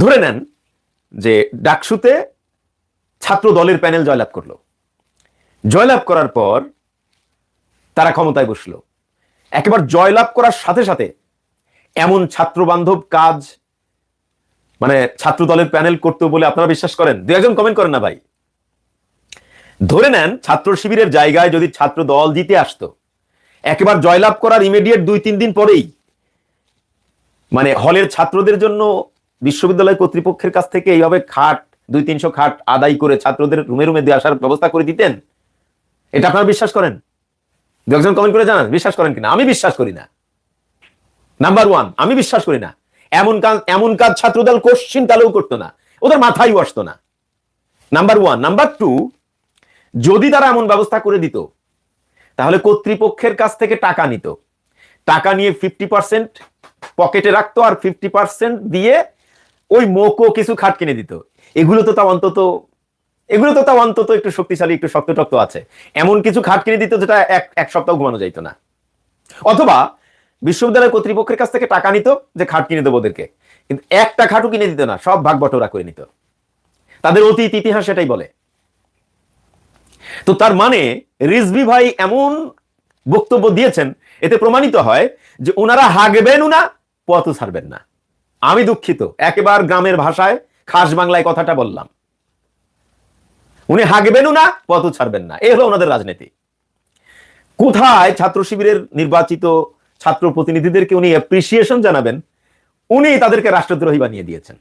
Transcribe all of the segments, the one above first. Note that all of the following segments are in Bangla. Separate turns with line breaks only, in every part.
ধরে নেন যে ডাকসুতে ছাত্র দলের প্যানেল জয়লাভ করল। জয়লাভ করার পর তারা ক্ষমতায় বসল। একেবারে জয়লাভ করার সাথে সাথে এমন ছাত্র বান্ধব কাজ মানে ছাত্র দলের প্যানেল করতো বলে আপনারা বিশ্বাস করেন? দু একজন কমেন্ট করেন না ভাই। ধরে নেন ছাত্র শিবিরের জায়গায় যদি ছাত্র দল জিতে আসতো, একেবার জয়লাভ করার ইমিডিয়েট দুই তিন দিন পরেই মানে হলের ছাত্রদের জন্য বিশ্ববিদ্যালয় কর্তৃপক্ষের কাছ থেকে এইভাবে খাট, দুই তিনশো খাট আদায় করে ছাত্রদের রুমে রুমে দিয়ে আসার ব্যবস্থা করে দিতেন? এটা আপনারা বিশ্বাস করেন? দু একজন কমেন্ট করে জানান, বিশ্বাস করেন কিনা? আমি বিশ্বাস করি না। নাম্বার ওয়ান আমি বিশ্বাস করি না। এমন কাজ এমন কাজ ছাত্রদল কোশ্চিন কালেও করতো না। ওদের মাথায় বসতো না। নাম্বার ওয়ান নাম্বার টু যদি তারা এমন ব্যবস্থা করে দিত, তাহলে কর্তৃপক্ষের কাছ থেকে টাকা নিত। টাকা নিয়ে ফিফটি পার্সেন্ট পকেটে রাখতো আর ফিফটি পার্সেন্ট দিয়ে ওই মোকো কিছু খাট কিনে দিত। এগুলো তো তাও অন্তত, এগুলো তো তাও অন্তত একটু শক্তিশালী, একটু শক্তটক্ত আছে। এমন কিছু খাট কিনে দিত যেটা এক এক সপ্তাহ ঘুমানো যাইতো না। অথবা বিশ্ববিদ্যালয় কর্তৃপক্ষের কাছ থেকে টাকা নিত যে খাট কিনে দেবো ওদেরকে। কিন্তু একটা খাটও কিনে দিত না, সব ভাগ বটরা করে নিত। তাদের অতীত ইতিহাস সেটাই বলে। তো তার মানে রিজভি ভাই এমন বক্তব্য দিয়েছেন, এতে প্রমাণিত হয় যে ওনারা হাগবেন না পথ ছাড়বেন না। আমি দুঃখিত। একেবার গ্রামের ভাষায় খাস বাংলায় কথাটা বললাম। উনি হাগবেন না পথ ছাড়বেন না। এই হলো ওনাদের রাজনীতি। কোথায় ছাত্র শিবিরের নির্বাচিত ছাত্র প্রতিনিধিদেরকে উনি অ্যাপ্রিসিয়েশন জানাবেন, উনি তাদেরকে রাষ্ট্রদ্রোহী বানিয়ে দিয়েছেন।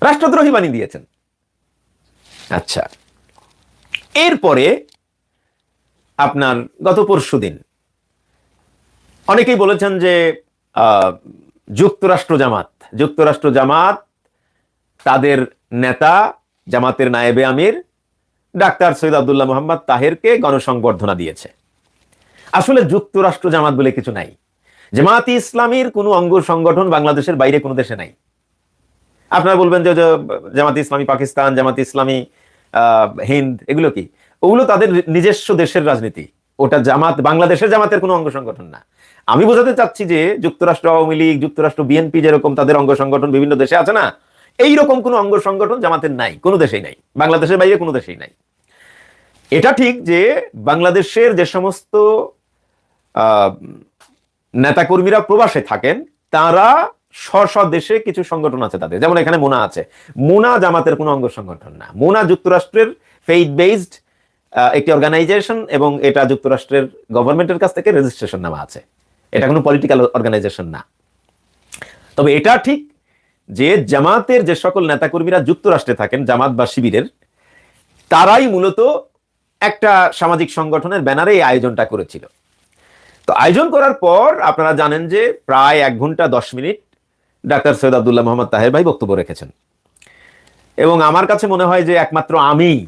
রাষ্ট্রদ্রোহী বানিয়ে দিয়েছেন। আচ্ছা। এরপরে আপনার গত পরশু দিন অনেকেই বলেছেন যে যুক্তরাষ্ট্র জামাত। যুক্তরাষ্ট্র জামাত, তাদের নেতা, জামাতের নায়েবে আমির, ডাক্তার সৈয়দ আবদুল্লাহ মোহাম্মদ তাহেরকে গণসংবর্ধনা দিয়েছে। আসলে যুক্তরাষ্ট্র জামাত বলে কিছু নাই। জামাতি ইসলামীর কোনো অঙ্গ সংগঠন বাংলাদেশের বাইরে কোনো দেশে নাই। আপনারা বলবেন যে জামাতি ইসলামী পাকিস্তান, জামাতি ইসলামী হিন্দ, এগুলো কি? ওগুলো তাদের নিজস্ব দেশের রাজনীতি। ওটা জামাত, বাংলাদেশের জামাতের কোনো অঙ্গ সংগঠন না। আমি বোঝাতে চাচ্ছি যে যুক্তরাষ্ট্র, আওয়ামী লীগ, যুক্তরাষ্ট্র বিএনপি যেরকম তাদের অঙ্গ সংগঠন বিভিন্ন দেশে আছে না এই রকম কোনো অঙ্গ সংগঠন জামাতের নাই, কোনো দেশেই নাই, বাংলাদেশের বাইরে কোনো দেশেই নাই। এটা ঠিক যে বাংলাদেশের যে সমস্ত নেতাকর্মীরা প্রবাসে থাকেন, তারা স্ব দেশে কিছু সংগঠন আছে তাদের, যেমন এখানে মোনা আছে। মোনা জামাতের কোনো অঙ্গ সংগঠন না। মোনা যুক্তরাষ্ট্রের ফেইথ বেসড একটি অর্গানাইজেশন এবং এটা যুক্তরাষ্ট্রের গভর্নমেন্টের কাছ থেকে রেজিস্ট্রেশন নেওয়া আছে। এটা কোনো পলিটিক্যাল অর্গানাইজেশন না। তবে এটা ঠিক যে জামাতের যে সকল নেতাকর্মীরা যুক্তরাষ্ট্রে থাকেন, জামাত বা শিবিরের, তারাই মূলত একটা সামাজিক সংগঠনের ব্যানারে এই আয়োজনটা করেছিল। তো আয়োজন করার পর আপনারা জানেন যে প্রায় এক ঘণ্টা দশ মিনিট ডাক্তার সৈয়দ আব্দুল্লাহ মোহাম্মদ তাহের ভাই বক্তব্য রেখেছেন। এবং আমার কাছে মনে হয় যে একমাত্র আমি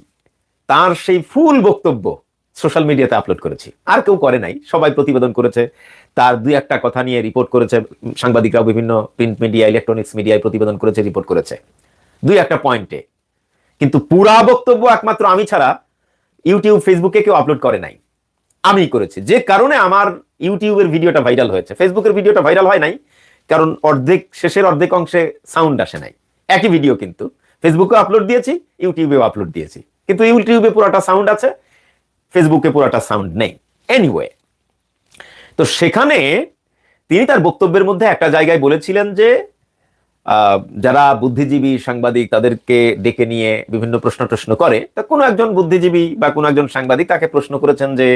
তার সেই ফুল বক্তব্য সোশ্যাল মিডিয়াতে আপলোড করেছি। আর কেউ করে নাই, সবাই প্রতিবেদন করেছে। তার দুই একটা কথা নিয়ে রিপোর্ট করেছে, সাংবাদিকরাও বিভিন্ন প্রিন্ট মিডিয়া ইলেকট্রনিক্স মিডিয়ায় প্রতিবেদন করেছে রিপোর্ট করেছে। দুই একটা পয়েন্টে কিন্তু পুরা বক্তব্য একমাত্র আমি ছাড়া ইউটিউব ফেসবুকে কেউ আপলোড করে নাই। আমি করেছি। যে কারণে আমার ইউটিউবের ভিডিওটা ভাইরাল হয়েছে। ফেসবুকের ভিডিওটা ভাইরাল হয় নাই, কারণ অর্ধেক, শেষের অর্ধেক অংশে সাউন্ড আসে নাই। একই ভিডিও কিন্তু। ফেসবুকে আপলোড দিয়েছি ইউটিউবেও আপলোড দিয়েছি। কিন্তু ইউটিউবে পুরোটা সাউন্ড আছে। ফেসবুকে পুরোটা সাউন্ড নেই। এনিওয়ে তো সেখানে তিনি তার বক্তব্যের মধ্যে একটা জায়গায় বলেছিলেন যে যারা বুদ্ধিজীবী সাংবাদিক তাদেরকে ডেকে নিয়ে বিভিন্ন প্রশ্ন প্রশ্ন করে, তা কোনো একজন বুদ্ধিজীবী বা কোনো একজন সাংবাদিক তাকে প্রশ্ন করেছেন যে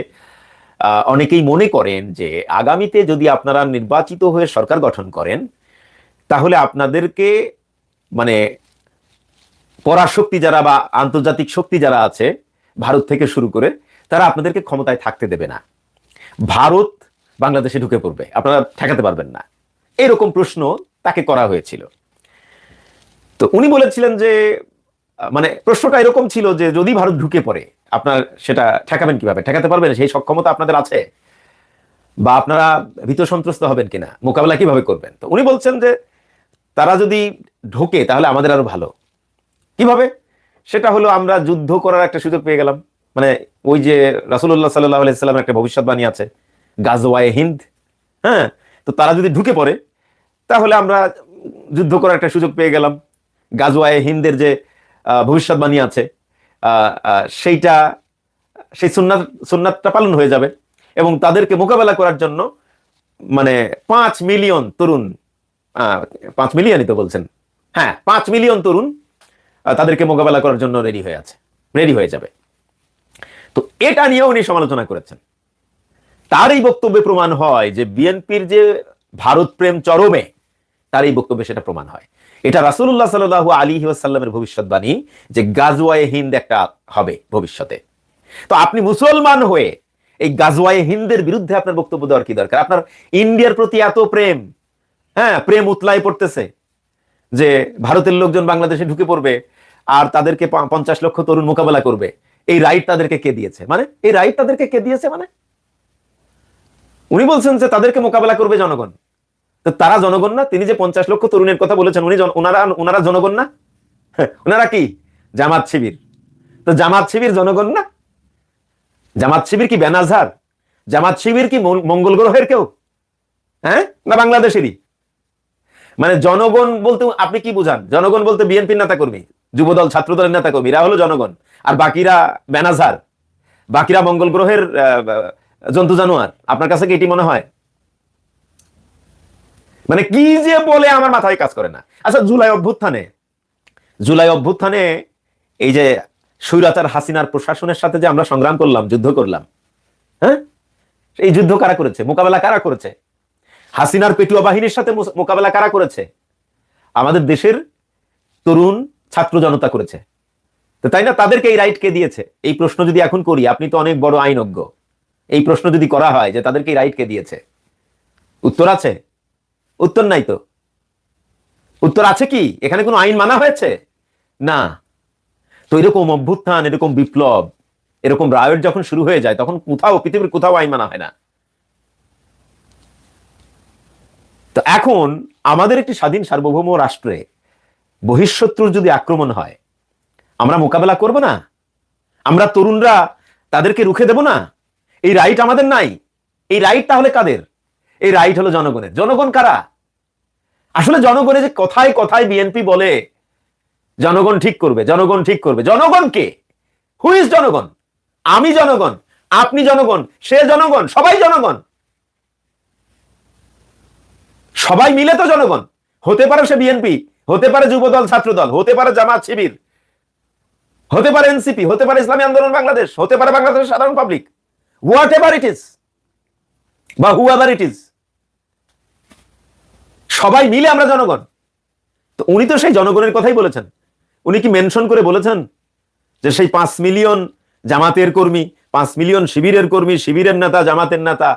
অনেকেই মনে করেন যে, আগামীতে যদি আপনারা নির্বাচিত হয়ে সরকার গঠন করেন, তাহলে আপনাদেরকে মানে পরাশক্তি যারা বা আন্তর্জাতিক শক্তি যারা আছে, ভারত থেকে শুরু করে তারা আপনাদেরকে ক্ষমতায় থাকতে দেবে না। ভারত বাংলাদেশে ঢুকে পড়বে। আপনারা ঠেকাতে পারবেন না। এরকম প্রশ্ন তাকে করা হয়েছিল। তো উনি বলেছিলেন যে মানে প্রশ্নটা এরকম ছিল যে, যদি ভারত ঢুকে পড়ে, আপনার সেটা ঠেকাবেন কীভাবে? ঠেকাতে পারবেন? সেই সক্ষমতা আপনাদের আছে? বা আপনারা ভীত সন্ত্রস্ত হবেন কিনা? মোকাবেলা কীভাবে করবেন? তো উনি বলছেন যে, তারা যদি ঢোকে, তাহলে আমাদের আরও ভালো। কীভাবে? সেটা হলো আমরা যুদ্ধ করার একটা সুযোগ পেয়ে গেলাম। মানে ওই যে রাসুল্লাহ সাল্লাহ আলাইসাল্লামের একটা ভবিষ্যৎবাণী আছে, গাজওয়ায়ে হিন্দ হ্যাঁ? তো তারা যদি ঢুকে পড়ে, তাহলে আমরা যুদ্ধ করার একটা সুযোগ পেয়ে গেলাম। গাজওয়ায়ে হিন্দের যে ভবিষ্যৎবাণী আছে সেইটা, সেই সুন্নাত, সুন্নাতটা পালন হয়ে যাবে এবং তাদেরকে মোকাবেলা করার জন্য মানে পাঁচ মিলিয়ন তরুণ পাঁচ মিলিয়নই তো বলছেন হ্যাঁ পাঁচ মিলিয়ন তরুণ তাদেরকে মোকাবেলা করার জন্য রেডি হয়ে আছে, রেডি হয়ে যাবে। তো এটা নিয়েও উনি সমালোচনা করেছেন। তার এই বক্তব্যে প্রমাণ হয় যে বিএনপির যে ভারত প্রেম চরমে তার এই বক্তব্যে সেটা প্রমাণ হয়। এটা রাসূলুল্লাহ সাল্লাল্লাহু আলাইহি ওয়াসাল্লামের ভবিষ্যৎবাণী যে গাজওয়ায়ে হিন্দ একটা হবে ভবিষ্যতে। তো আপনি মুসলমান হয়ে এই গাজওয়ায়ে হিন্দের বিরুদ্ধে আপনার বক্তব্য দেওয়ার কি দরকার? আপনার ইন্ডিয়ার প্রতি এত প্রেম হ্যাঁ প্রেম উতলাই পড়তেছে যে ভারতের লোকজন বাংলাদেশে ঢুকে পড়বে আর তাদেরকে পঞ্চাশ লক্ষ তরুণ মোকাবেলা করবে। এই রাইট তাদেরকে কে দিয়েছে? মানে এই রাইট তাদেরকে কে দিয়েছে মানে? উনি বলছেন যে তাদেরকে মোকাবেলা করবে জনগণ। তো তারা জনগণ না, তিনি যে পঞ্চাশ লক্ষ তরুণের কথা বলেছেন, উনি ওনারা ওনারা জনগণ না? ওনারা কি? জামাত শিবির। তো জামাত শিবির জনগণ না? জামাত শিবির কি বেনাজার জামাত শিবির কি মঙ্গল গ্রহের কেউ? হ্যাঁ? না বাংলাদেশেরই? মানে জনগণ বলতে আপনি কি বুঝান? জনগণ বলতে বিএনপির নেতা কর্মী যুবদল ছাত্রদলের নেতা কর্মী এরা হলো জনগণ। আর বাকিরা বেনাজার, বাকিরা মঙ্গল গ্রহের জন্তু জানোয়ার। আপনার কাছে কি এটি মনে হয়? মানে কি যে বলে আমার মাথায় কাজ করে না। আচ্ছা জুলাই অভ্যুত্থানে জুলাই অভ্যুত্থানে এই যে স্বৈরাচার হাসিনার প্রশাসনের সাথে যে আমরা সংগ্রাম করলাম, যুদ্ধ করলাম হ্যাঁ? এই যুদ্ধ কারা করেছে? মোকাবেলা কারা করেছে? হাসিনার পেটুয়া বাহিনীর সাথে মোকাবেলা কারা করেছে? আমাদের দেশের তরুণ ছাত্র জনতা করেছে। তো তাই না? তাদেরকে এই রাইট কে দিয়েছে। এই প্রশ্ন যদি এখন করি, আপনি তো অনেক বড় আইনজ্ঞ। এই প্রশ্ন যদি করা হয় যে তাদেরকে এই রাইট কে দিয়েছে, উত্তর আছে? উত্তর নাই তো। উত্তর আছে কি? এখানে কোনো আইন মানা হয়েছে? না। তো এরকম অভ্যুত্থান, এরকম বিপ্লব, এরকম রায়ট যখন শুরু হয়ে যায়, তখন কোথাও, পৃথিবীর কোথাও আইন মানা হয় না। তো এখন আমাদের একটি স্বাধীন সার্বভৌম রাষ্ট্রে বহিঃশত্রুর যদি আক্রমণ হয়, আমরা মোকাবেলা করব না? আমরা তরুণরা তাদেরকে রুখে দেব না? এই রাইট আমাদের নাই। এই রাইট তাহলে কাদের? এই রাইট হলো জনগণের। জনগণ কারা? আসলে জনগণে যে কথায় কথায় বিএনপি বলে, জনগণ ঠিক করবে, জনগণ ঠিক করবে। জনগণ কে? হু ইজ জনগণ? আমি জনগণ, আপনি জনগণ, সে জনগণ, সবাই জনগণ। সবাই মিলে তো জনগণ। হতে পারে সে বিএনপি হতে পারে যুবদল, ছাত্রদল, হতে পারে জামাত শিবির, হতে পারে এনসিপি, হতে পারে ইসলামী আন্দোলন বাংলাদেশ, হতে পারে বাংলাদেশের সাধারণ public whatever it is বা হু এভার ইট ইজ সবাই মিলে আমরা জনগণ। তো উনি তো সেই জনগণের কথাই বলেছেন। উনি কি মেনশন করে বলেছেন যে সেই পাঁচ মিলিয়ন জামাতের কর্মী, পাঁচ মিলিয়ন শিবিরের কর্মী, শিবিরের নেতা, জামাতের নেতা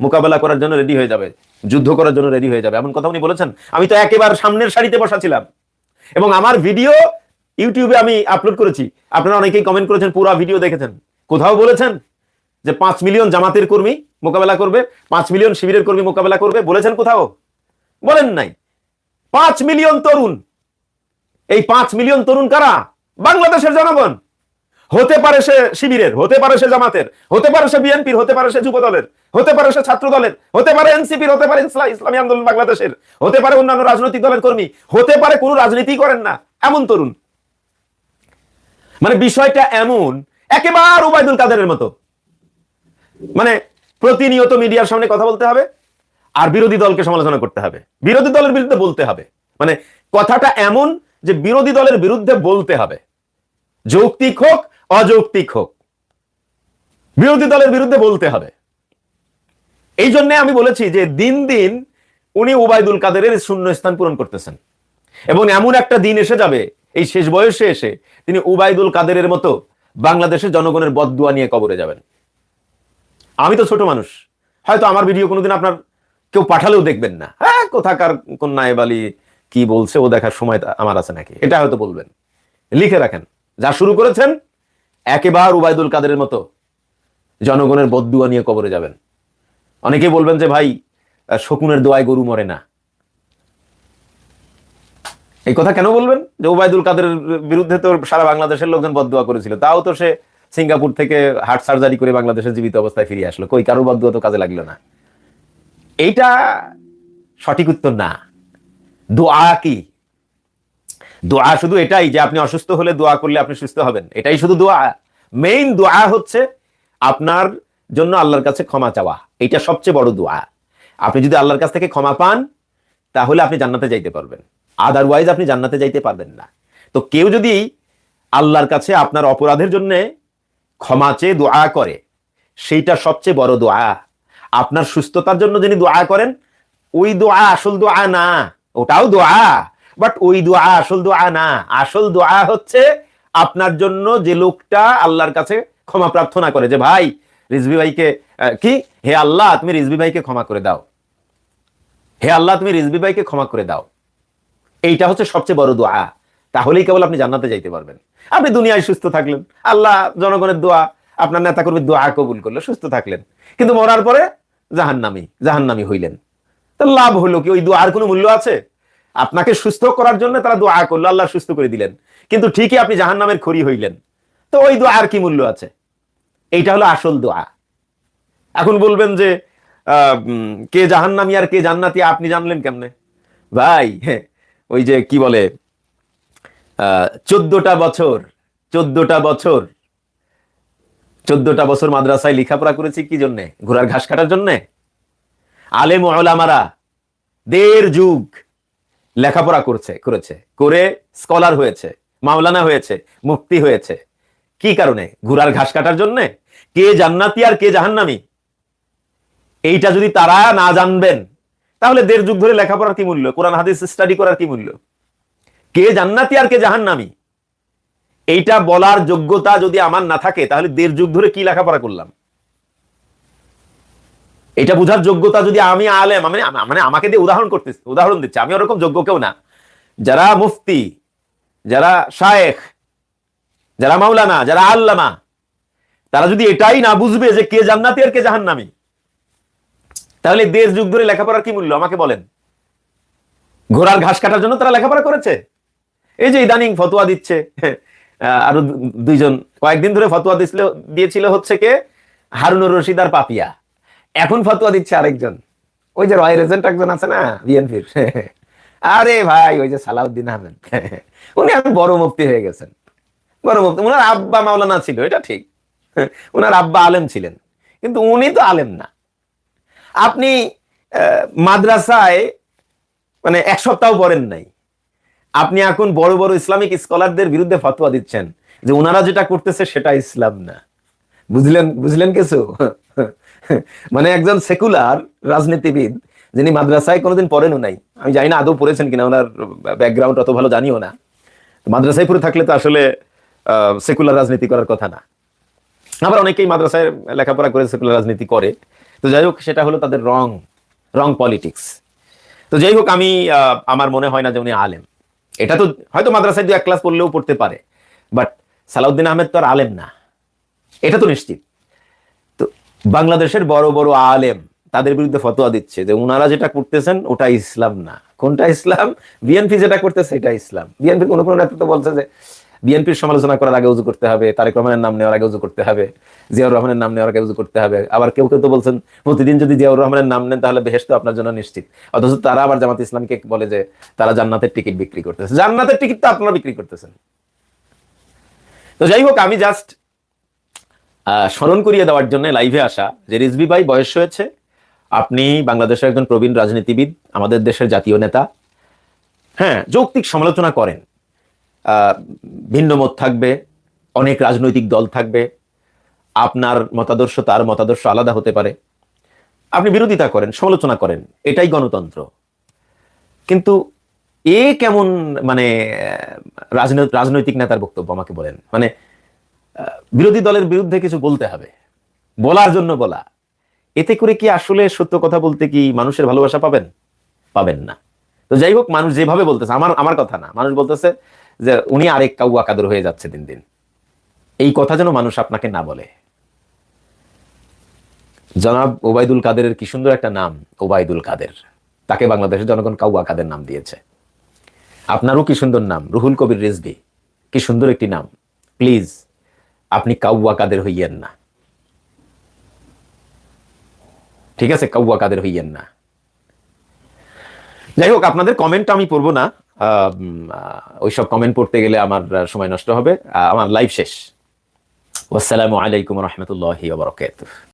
মোকাবেলা করার জন্য রেডি হয়ে যাবে, যুদ্ধ করার জন্য রেডি হয়ে যাবে। এমন কথা উনি বলেছেন, আমি তো একেবারে সামনের সারিতে বসা ছিলাম। এবং আমার ভিডিও ইউটিউবে আমি আপলোড করেছি। আপনারা অনেকেই কমেন্ট করেছেন, পুরো ভিডিও দেখেছেন। কোথাও বলেছেন যে পাঁচ মিলিয়ন জামাতের কর্মী মোকাবেলা করবে, পাঁচ মিলিয়ন শিবিরের কর্মী মোকাবেলা করবে, বলেছেন কোথাও? বলেন নাই। পাঁচ মিলিয়ন তরুণ। এই পাঁচ মিলিয়ন তরুণ কারা? বাংলাদেশের জনগণ। হতে পারে সে শিবিরের, হতে পারে সে জামাতের, হতে পারে সে বিএনপির, হতে পারে সে যুব দলের হতে পারে সে ছাত্র দলের হতে পারে এনসিপির, হতে পারে ইসলা- ইসলামী আন্দোলন বাংলাদেশের, হতে পারে অন্যান্য রাজনৈতিক দলের কর্মী, হতে পারে কোনো রাজনীতি করেন না, এমন তরুণ। মানে বিষয়টা এমন, একেবারে উবায়দুল কাদেরের মতো। মানে প্রতিনিয়ত মিডিয়ার সামনে কথা বলতে হবে, আর বিরোধী দলকে সমালোচনা করতে হবে। বিরোধী দলের বিরুদ্ধে বলতে হবে। মানে কথাটা এমন যে বিরোধী দলের বিরুদ্ধে বলতে হবে। যৌক্তিক হোক অযৌক্তিক হোক। বিরোধী দলের বিরুদ্ধে বলতে হবে। এই জন্য আমি বলেছি যে দিন দিন উনি উবায়দুল কাদেরের শূন্য স্থান পূরণ করতেছেন। এবং এমন একটা দিন এসে যাবে, এই শেষ বয়সে এসে তিনি উবায়দুল কাদেরের মতো বাংলাদেশের জনগণের বদদুয়া নিয়ে কবরে যাবেন। আমি তো ছোট মানুষ। হয়তো আমার ভিডিও কোনোদিন আপনার কেউ পাঠালেও দেখবেন না। হ্যাঁ কোথাকার কোন নায়েবালি কি বলছে, ও দেখার সময় আমার আছে নাকি? এটা হয়তো বলবেন। লিখে রাখেন। যা শুরু করেছেন একেবারে উবায়দুল কাদের মতো জনগণের বদদুয়া নিয়ে কবরে যাবেন। অনেকে বলবেন যে, ভাই শকুনের দোয়ায় গরু মরে না। এই কথা কেন বলবেন? যে ওবায়দুল কাদের বিরুদ্ধে তো সারা বাংলাদেশের লোকজন বদদুয়া করেছিল। তাও তো সে সিঙ্গাপুর থেকে হার্ট সার্জারি করে বাংলাদেশের জীবিত অবস্থায় ফিরে আসলো। কই, কারোর বদুয়া তো কাজে লাগল না। এইটা সঠিক উত্তর না। দোয়া কি? দোয়া শুধু এটাই যে আপনি অসুস্থ হলে দোয়া করলে আপনি সুস্থ হবেন। এটাই শুধু দোয়া। মেইন দোয়া হচ্ছে আপনার জন্য আল্লাহর কাছে ক্ষমা চাওয়া। এটা সবচেয়ে বড় দোয়া। আপনি যদি আল্লাহর কাছ থেকে ক্ষমা পান, তাহলে আপনি জান্নাতে যাইতে পারবেন। আদারওয়াইজ আপনি জান্নাতে যাইতে পারবেন না। তো কেউ যদি আল্লাহর কাছে আপনার অপরাধের জন্য ক্ষমা চেয়ে দোয়া করে, সেইটা সবচেয়ে বড় দোয়া। আপনার সুস্থতার জন্য যিনি দোয়া করেন, ওই দোয়া আসল দোয়া না। ওটাও দোয়া। বাট ওই দোয়া, আসল দোয়া না। আসল দোয়া হচ্ছে আপনার জন্য যে লোকটা আল্লাহর কাছে ক্ষমা প্রার্থনা করে যে, ভাই রিজবি ভাইকে কি? হে আল্লাহ, তুমি রিজবি ভাইকে ক্ষমা করে দাও। হে আল্লাহ, তুমি রিজবি ভাইকে ক্ষমা করে দাও। এইটা হচ্ছে সবচেয়ে বড় দোয়া। তাহলেই কেবল আপনি জান্নাতে যাইতে পারবেন। আপনি দুনিয়ায় সুস্থ থাকলেন। আল্লাহ জনগণের দোয়া, আপনার নেতা কর্মীর দোয়া কবুল করল, সুস্থ থাকলেন। কিন্তু মরার পরে জাহান্নামি জাহান্নামি হইলেন। তো লাভ হলো কি? ওই দোয়ার কোনো মূল্য আছে? আপনাকে সুস্থ করার জন্য তারা দোয়া করল, আল্লাহ সুস্থ করে দিলেন। কিন্তু ঠিকই আপনি জাহান্নামের খড়ি হইলেন। তো ওই দোয়ার কি মূল্য আছে? এইটা হলো আসল দোয়া। এখন বলবেন যে কে জাহান্নামী আর কে জান্নাতি, আপনি জানলেন কেমনে? ভাই ওই যে কি বলে চোদ্দটা বছর চোদ্দটা বছর চোদ্দটা বছর মাদ্রাসায় লেখাপড়া করেছি কি জন্যে? ঘোড়ার ঘাস কাটার জন্যে? আলেম ওলামারা দেড় যুগ। লেখাপড়া করছে, করেছে। করে স্কলার হয়েছে, মাওলানা হয়েছে মুক্তি হয়েছে। কি কারণে? ঘুরার ঘাস কাটার জন্যে? কে জান্নাতি আর কে জাহান্নামি? এইটা যদি তারা না জানবেন, তাহলে দেড় যুগ ধরে লেখাপড়ার কি মূল্য? কোরআন, হাদিস স্টাডি করার কি মূল্য? কে জান্নাতি আর কে জাহান্নামি? এইটা বলার যোগ্যতা যদি আমার না থাকে, তাহলে দেড় যুগ ধরে কি লেখাপড়া করলাম? এটা বোঝার যোগ্যতা যদি আমি আলেম মানে মানে আমাকে দিয়ে উদাহরণ করতে উদাহরণ দিচ্ছে। আমি ওরকম যোগ্য কেউ না। যারা মুফতি, যারা শায়েখ, যারা মাওলানা, যারা আল্লামা, তারা যদি এটাই না বুঝবে যে কে জান্নাতি আর কে জাহান্নামি, তাহলে দেশ যুগ ধরে লেখাপড়ার কি মূল্য? আমাকে বলেন। ঘোড়ার ঘাস কাটার জন্য তারা লেখাপড়া করেছে। এই যে ইদানিং ফতোয়া দিচ্ছে। আরও দুইজন, কয়েকদিন ধরে ফতোয়া দিয়েছিল হচ্ছে কে? হারুনুর রশিদ আর পাপিয়া। এখন ফতোয়া দিচ্ছে আরেকজন। ওই যে রয় রেজেন্ট একজন আছে না, বিএনপির। আরে ভাই, ওই যে সালাউদ্দিন আহমেদ। উনি এখন বড় মুক্তি হয়ে গেছেন। বড় মুক্তি উনার আব্বা মাওলানা ছিল, এটা ঠিক। উনার আব্বা আলেম ছিলেন। কিন্তু উনি তো আলেম না। আপনি মাদ্রাসায় মানে এক সপ্তাহ পড়েন নাই। আপনি এখন বড় বড় ইসলামিক স্কলারদের বিরুদ্ধে ফতোয়া দিচ্ছেন যে ওনারা যেটা করতেছে সেটা ইসলাম না। বুঝলেন বুঝলেন কিছু? মানে একজন সেকুলার রাজনীতিবিদ যিনি মাদ্রাসায় কোনোদিন পড়েনও নাই। আমি জানি না আদৌ পড়েছেন কিনা, ওনার ব্যাকগ্রাউন্ড অত ভালো জানিও না। মাদ্রাসায় পড়ে থাকলে তো আসলে সেকুলার রাজনীতি করার কথা না। আবার অনেকেই মাদ্রাসায় লেখাপড়া করে সেকুলার রাজনীতি করে। তো যাই হোক, সেটা হলো তাদের রং রং পলিটিক্স তো যাই হোক, আমি আমার মনে হয় না যে উনি আলেম। এটা তো হয়তো মাদ্রাসায় দু এক ক্লাস পড়লেও পড়তে পারে। বাট সালাউদ্দিন আহমেদ তো আর আলেম না। এটা তো নিশ্চিত। বাংলাদেশের বড় বড় আলেম তাদের বিরুদ্ধে ফতোয়া দিচ্ছে যে উনারা যেটা করতেছেন ওটা ইসলাম না। কোনটা ইসলাম? বিএনপি যেটা করতেছে এটা ইসলাম। বিএনপি কোনো কোনো নেতা তো বলছে যে বিএনপির সমালোচনা করার আগে উজু করতে হবে, তারেক রহমানের নাম নেওয়ার আগে উজু করতে হবে, জিয়াউর রহমানের নাম নেওয়ার আগে উজু করতে হবে। আবার কেউ কেউ তো বলছেন, প্রতিদিন যদি জিয়াউর রহমানের নাম নেন তাহলে বেহেস তো আপনার জন্য নিশ্চিত। অথচ তারা আবার জামাত ইসলামকে বলে যে তারা জান্নাতের টিকিট বিক্রি করতেছে। জান্নাতের টিকিট তো আপনারা বিক্রি করতেছেন। তো যাই হোক, আমি জাস্ট স্মরণ করিয়ে দেওয়ার জন্য লাইভে আসা যে রিজবি ভাই বয়স হয়েছে। আপনি বাংলাদেশের একজন প্রবীণ রাজনীতিবিদ, আমাদের দেশের জাতীয় নেতা। হ্যাঁ যৌক্তিক সমালোচনা করেন। ভিন্ন মত থাকবে, অনেক রাজনৈতিক দল থাকবে। আপনার মতাদর্শ, তার মতাদর্শ আলাদা হতে পারে। আপনি বিরোধিতা করেন, সমালোচনা করেন, এটাই গণতন্ত্র। কিন্তু এ কেমন মানে রাজনৈতিক নেতার বক্তব্য আমাকে বলেন। মানে বিরোধী দলের বিরুদ্ধে কিছু বলতে হবে। বলার জন্য বলা। এতে করে কি আসলে সত্য কথা বলতে কি মানুষের ভালোবাসা পাবেন? পাবেন না। তো যাই হোক, মানুষ যেভাবে বলতেছে, আমার আমার কথা না। মানুষ বলতেছে যে উনি আরেক কাউয়া কাদর হয়ে যাচ্ছে দিন দিন। এই কথা যেন মানুষ আপনাকে না বলে। জনাব ওবায়দুল কাদেরের কি সুন্দর একটা নাম, ওবায়দুল কাদের। তাকে বাংলাদেশের জনগণ কাউয়া কাদের নাম দিয়েছে। আপনারও কি সুন্দর নাম, রুহুল কবির রিজভি। কি সুন্দর একটি নাম। প্লিজ আপনি কাউয়া কাদের হইয়েন না। ঠিক আছে? কাউয়া কাদের হইয়েন না। যাই হোক, আপনাদের কমেন্ট আমি পড়ব না। ওইসব কমেন্ট পড়তে গেলে আমার সময় নষ্ট হবে। আমার লাইভ শেষ। আসসালামু আলাইকুম রহমতুল্লাহ বরকাত